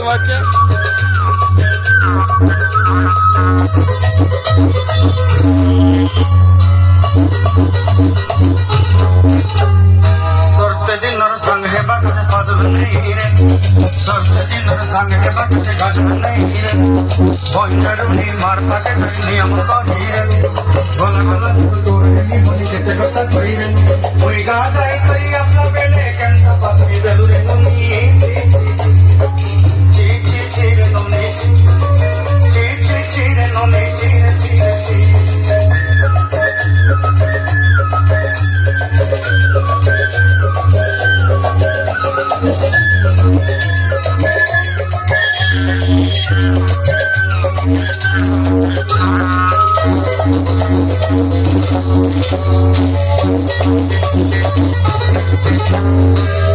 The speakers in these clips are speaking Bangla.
विशाल वाक्य संग है भक्त पद नहीं रे सरस्वती नर है भक्त नहीं रे भोजन मार पाके नियम को रे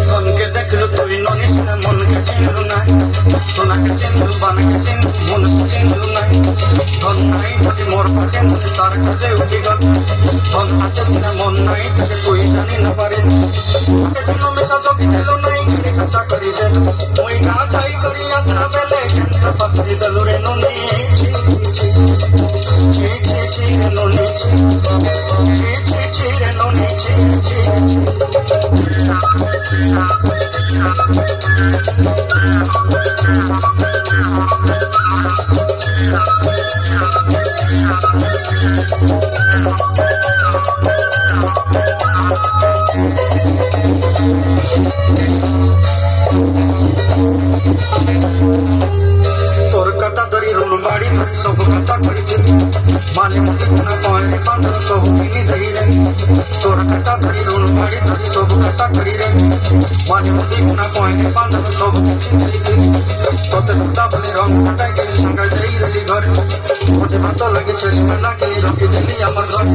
ধনকে দেখল তুই ননি শুনে মনকে চিনলু নাই সোনাকে চিনলু, বানাকে চিনলু মন চিনলু নাই ধন নাই বলি মোর পাকে নদী তার কাছে উঠি গল। ধন আছে শুনে মন নাই তাকে তুই জানি না পারে। জন্য মেশা চকি না চাই করি আসনা বেলে কেনটা পাসরি দেলু রে তোর কথা ধরি রুন বাড়ি ধরি সব কথা কইছে। ಮಾಲಿಮ ಕಟ್ಟನ ಪಾಳಿ ಪಾತ್ರ ಸೊಬು ಪಿನಿ ಧೈರೆ ತೋರ ಕಟ್ಟ ಧರಿಲೂನು ಭರಿ ಧರಿ ಸೊಬು ಕಟ್ಟ ಕಡಿರೆ ಮಾಲಿಮ ದಿಗುಣ ಪಾಳಿ ಪಾತ್ರ ಸೊಬು ಕಿಚಿ ಧರಿದೆ ತೋತೆ ಮುಕ್ತ ಬಲಿ ರಂಗ ಕಟ್ಟ ಕೆಲಿ ಸಂಗ ಧೈರಲಿ ಘರ ମୋତେ ଭାତ ଲାଗି ଛେଳି ମେନା କେଲି ରଖିଦେଲି ଆମର ଘର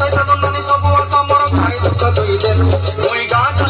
ସୈତାନ ନନି ସବୁ ଆଶା ମୋର ଖାଇ ଦୁଃଖ ଦୁଇଦେଲୁ ମୁଇଁ ଗାଁ